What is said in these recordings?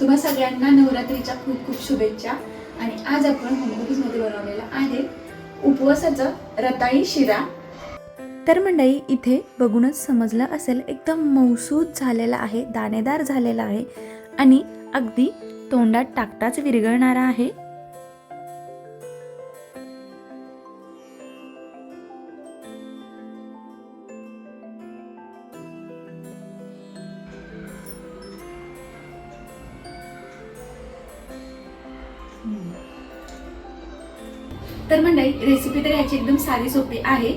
तुम्हा सगळ्यांना नवरात्रीच्या खूप खूप शुभेच्छा. आणि आज आपण होमकुकीजमध्ये बनवलेला आहे उपवासाचं रताळी शिरा. तर मंडळी इथे बघूनच समजलं असेल एकदम मौसूद झालेला आहे दाणेदार झालेला आहे. आणि अगदी तोंडात टाकताच विरघळणारा आहे. तर मंडळी रेसिपी तर याची एकदम साधी सोपी आहे.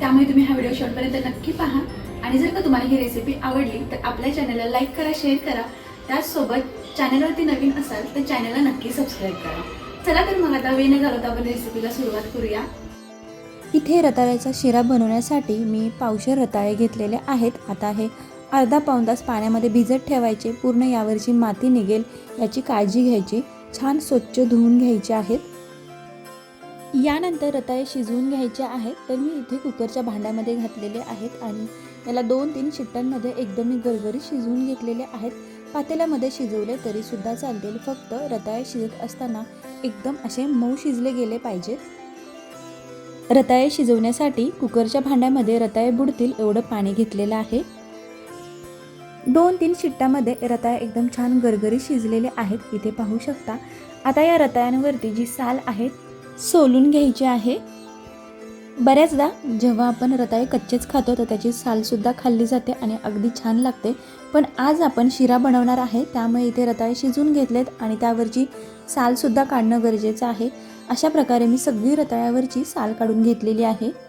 त्यामुळे तुम्ही हा व्हिडिओ शेवटपर्यंत नक्की पहा. आणि जर का तुम्हाला ही रेसिपी आवडली तर आपल्या चॅनलला लाईक करा शेअर करा. त्याचसोबत चॅनलवरती नवीन असाल तर चॅनलला नक्की सबस्क्राईब करा. चला तर मग आता वेळ न घालवता आपण रेसिपीला सुरुवात करूया. इथे रताळ्याचा शिरा बनवण्यासाठी मी पावशेर रताळे घेतलेले आहेत. आता हे अर्धा पाऊण तास पाण्यामध्ये भिजत ठेवायचे. पूर्ण यावरची माती निघेल याची काळजी घ्यायची. छान स्वच्छ धुवून घ्यायची आहेत. यानंतर रताळे शिजवून घ्यायचे आहेत तर मी इथे कुकरच्या भांड्यामध्ये घातलेले आहेत आणि याला दोन तीन शिट्ट्यांमध्ये एकदम मी गरगरीत शिजवून घेतलेले आहेत. पातेल्यामध्ये शिजवले तरीसुद्धा चालतील फक्त रताळे शिजत असताना एकदम असे मऊ शिजले गेले पाहिजेत. रताळे शिजवण्यासाठी कुकरच्या भांड्यामध्ये रताळे बुडतील एवढं पाणी घेतलेलं आहे. दोन तीन शिट्ट्यामध्ये रताळे एकदम छान गरगरीत शिजलेले आहेत इथे पाहू शकता. आता या रताळ्यांवरती जी साल आहे सोलून घ्यायची आहे. बऱ्याचदा जेव्हा आपण रताळे कच्चेच खातो तर त्याची सालसुद्धा खाल्ली जाते आणि अगदी छान लागते. पण आज आपण शिरा बनवणार आहे त्यामुळे इथे रताळे शिजून घेतलेत आणि त्यावरची सालसुद्धा काढणं गरजेचं आहे. अशा प्रकारे मी सगळी रताळ्यावरची साल काढून घेतलेली आहे.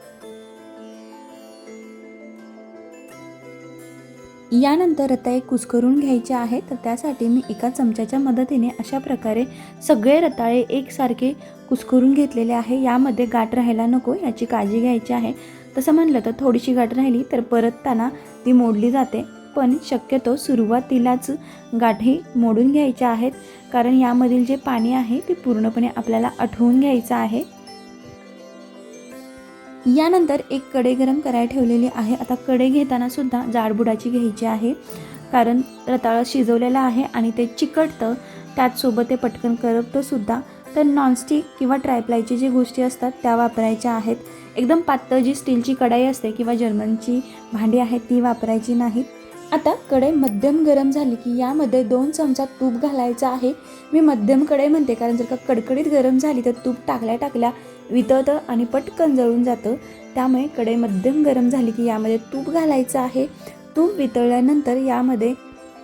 यानंतर रताळे कुस्करून घ्यायचे आहे तर त्यासाठी मी एका चमच्याच्या मदतीने अशा प्रकारे सगळे रताळे एकसारखे कुस्करून घेतलेले आहे. यामध्ये गाठ राहायला नको याची काळजी घ्यायची आहे. तसं म्हणलं तर थोडीशी गाठ राहिली तर परतताना ती मोडली जाते पण शक्यतो सुरुवातीलाच गाठी मोडून घ्यायच्या आहेत कारण यामधील जे पाणी आहे ते पूर्णपणे आपल्याला आठवून घ्यायचं आहे. यानंतर एक कढई गरम करायला ठेवलेली आहे. आता कढई घेताना सुद्धा जाडबुडाची घ्यायची आहे. कारण रताळं शिजवलेलं आहे आणि ते चिकटतं त्याचसोबत ते पटकन करपतं सुद्धा. तर नॉनस्टिक किंवा ट्रायप्लायची जी गोष्टी असतात त्या वापरायच्या आहेत. एकदम पातळ जी स्टीलची कढाई असते किंवा जर्मनची भांडी आहेत ती वापरायची नाहीत आता कढई मध्यम गरम झाली की यामध्ये दोन चमचा तूप घालायचं आहे. मी मध्यम कढई म्हणते कारण जर का कडकडीत गरम झाली तर तूप टाकल्या टाकल्या वितळतं आणि पटकन जळून जातं. त्यामुळे कढई मध्यम गरम झाली की यामध्ये तूप घालायचं आहे. तूप वितळल्यानंतर यामध्ये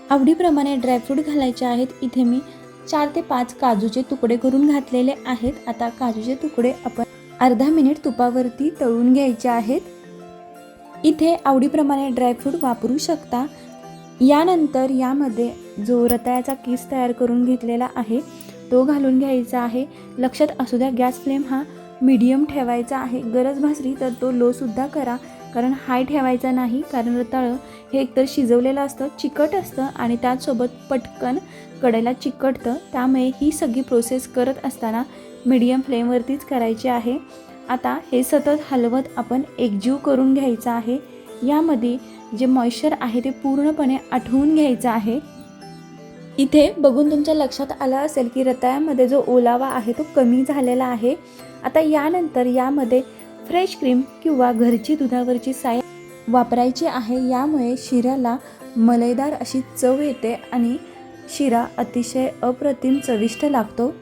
आवडीप्रमाणे ड्रायफ्रूट घालायचे आहेत. इथे मी चार ते पाच काजूचे तुकडे करून घातलेले आहेत. आता काजूचे तुकडे आपण अर्धा मिनिट तुपावरती तळून घ्यायचे आहेत. इथे आवडीप्रमाणे ड्रायफ्रूट वापरू शकता. यानंतर यामध्ये जो रताळ्याचा किस तयार करून घेतलेला आहे तो घालून घ्यायचा आहे. लक्षात असू द्या गॅस फ्लेम हा मीडियम ठेवायचा आहे. गरज भासली तर तो लोसुद्धा करा. कारण हाय ठेवायचा नाही कारण रताळं हे एकतर शिजवलेलं असतं चिकट असतं आणि त्याचसोबत पटकन कडेला चिकटतं. त्यामुळे ही सगळी प्रोसेस करत असताना मीडियम फ्लेमवरतीच करायची आहे. आता हे सतत हलवत आपण एकजीव करून घ्यायचं आहे. यामध्ये जे मॉइश्चर आहे ते पूर्णपणे आठवून घ्यायचं आहे. इथे बघून तुमच्या लक्षात आलं असेल की रताळ्यामध्ये जो ओलावा आहे तो कमी झालेला आहे. आता यानंतर यामध्ये फ्रेश क्रीम किंवा घरची दुधावरची साय वापरायची आहे. यामुळे शिऱ्याला मलईदार अशी चव येते आणि शिरा अतिशय अप्रतिम चविष्ट लागतो.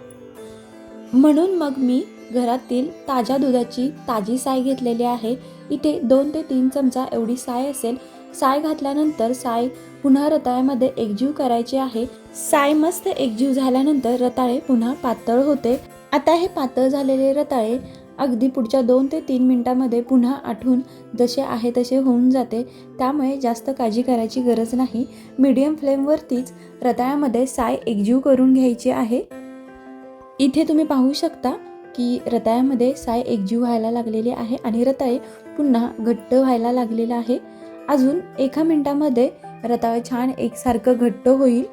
म्हणून मग मी घरातील ताज्या दुधाची ताजी साय घेतलेली आहे. इथे दोन ते तीन चमचा एवढी साय असेल साय घातल्यानंतर साय पुन्हा रताळ्यामध्ये एकजीव करायची आहे. साय मस्त एकजीव झाल्यानंतर रताळे पुन्हा पातळ होते. आता हे पातळ झालेले रताळे अगदी पुढच्या दोन ते तीन मिनटामध्ये पुन्हा आठवून जसे आहे तसे होऊन जाते. त्यामुळे जास्त काळजी करायची गरज नाही. मीडियम फ्लेमवरतीच रताळ्यामध्ये साय एकजीव करून घ्यायची आहे. इथे तुम्ही पाहू शकता की रताळ्यामध्ये साय एकजीव व्हायला लागलेली आहे आणि रताळे पुन्हा घट्ट व्हायला लागलेलं आहे. अजून एका मिनटामध्ये रताळ छान एकसारखं घट्ट होईल.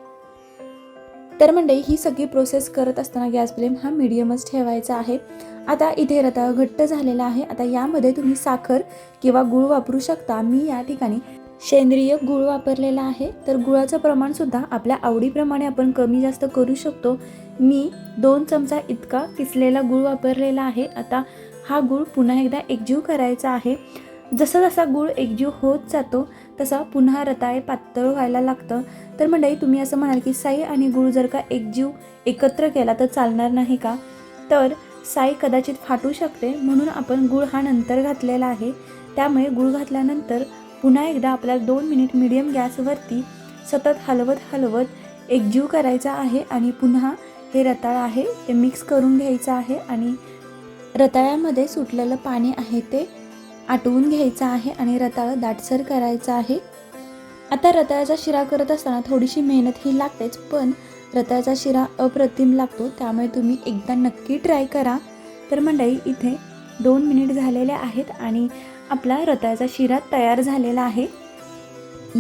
तर म्हणजे ही सगळी प्रोसेस करत असताना गॅस फ्लेम हा मिडियमच ठेवायचा आहे. आता इथे रताळ घट्ट झालेला आहे. आता यामध्ये तुम्ही साखर किंवा गूळ वापरू शकता. मी या ठिकाणी सेंद्रिय गूळ वापरलेला आहे. तर गुळाचं प्रमाणसुद्धा आपल्या आवडीप्रमाणे आपण कमी जास्त करू शकतो. मी दोन चमचा इतका किसलेला गूळ वापरलेला आहे. आता हा गूळ पुन्हा एकदा एकजीव करायचा आहे. जसा जसा गूळ एकजीव होत जातो तसा पुन्हा रताळे पातळ व्हायला लागतं. तर मंडळी तुम्ही असं म्हणाल की साई आणि गूळ जर का एकजीव एकत्र केला तर चालणार नाही का? तर साई कदाचित फाटू शकते म्हणून आपण गूळ हा नंतर घातलेला आहे. त्यामुळे गूळ घातल्यानंतर पुन्हा एकदा आपल्याला दोन मिनिट मिडियम गॅसवरती सतत हलवत हलवत एकजीव करायचा आहे आणि पुन्हा हे रताळ आहे ते मिक्स करून घ्यायचं आहे आणि रताळ्यामध्ये सुटलेलं पाणी आहे ते आटवून घ्यायचा आहे आणि रताळ दाटसर करायचं आहे. आता रताळ्याचा शिरा करत असताना थोडीशी मेहनत ही लागतेच पण रताळ्याचा शिरा अप्रतिम लागतो त्यामुळे तुम्ही एकदा नक्की ट्राय करा. तर मंडळी इथे दोन मिनिट झालेले आहेत आणि आपला रताळ्याचा शिरा तयार झालेला आहे.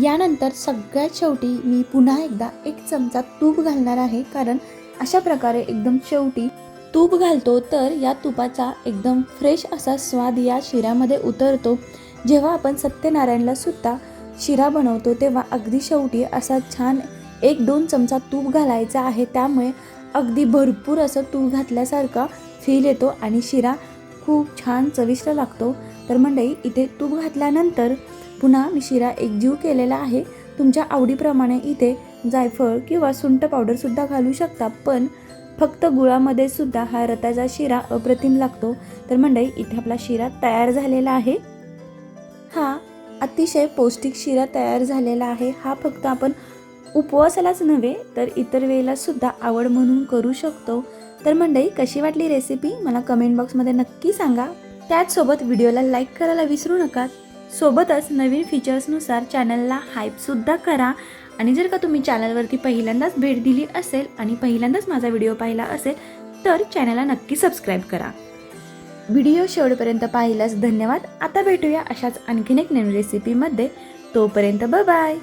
यानंतर सगळ्यात शेवटी मी पुन्हा एकदा एक चमचा तूप घालणार आहे कारण अशा प्रकारे एकदम शेवटी तूप घालतो तर या तुपाचा एकदम फ्रेश असा स्वाद या शिऱ्यामध्ये उतरतो. जेव्हा आपण सत्यनारायणला सुद्धा शिरा बनवतो तेव्हा अगदी शेवटी असा छान एक दोन चमचा तूप घालायचा आहे. त्यामुळे अगदी भरपूर असं तूप घातल्यासारखा फील येतो आणि शिरा खूप छान चविष्ट लागतो. तर मंडई इथे तूप घातल्यानंतर पुन्हा मी शिरा एकजीव केलेला आहे. तुमच्या आवडीप्रमाणे इथे जायफळ किंवा सुंठ पावडरसुद्धा घालू शकता पण फक्त गुळामध्ये सुद्धा हा रताचा शिरा अप्रतिम लागतो. तर मंडळी इथे आपला शिरा तयार झालेला आहे. हा अतिशय पौष्टिक शिरा तयार झालेला आहे. हा फक्त आपण उपवासालाच नव्हे तर इतर वेळेला सुद्धा आवड म्हणून करू शकतो. तर मंडळी कशी वाटली रेसिपी मला कमेंट बॉक्समध्ये नक्की सांगा. त्याचसोबत व्हिडिओला लाईक करायला विसरू नका. सोबतच नवीन फीचर्सनुसार चॅनलला हाईपसुद्धा करा. आणि जर का तुम्ही चॅनलवरती पहिल्यांदाच भेट दिली असेल आणि पहिल्यांदाच माझा व्हिडिओ पाहिला असेल तर चॅनलला नक्की सबस्क्राईब करा. व्हिडिओ शेवटपर्यंत पाहिल्यास धन्यवाद. आता भेटूया अशाच आणखीन एक नवीन रेसिपीमध्ये तोपर्यंत बाय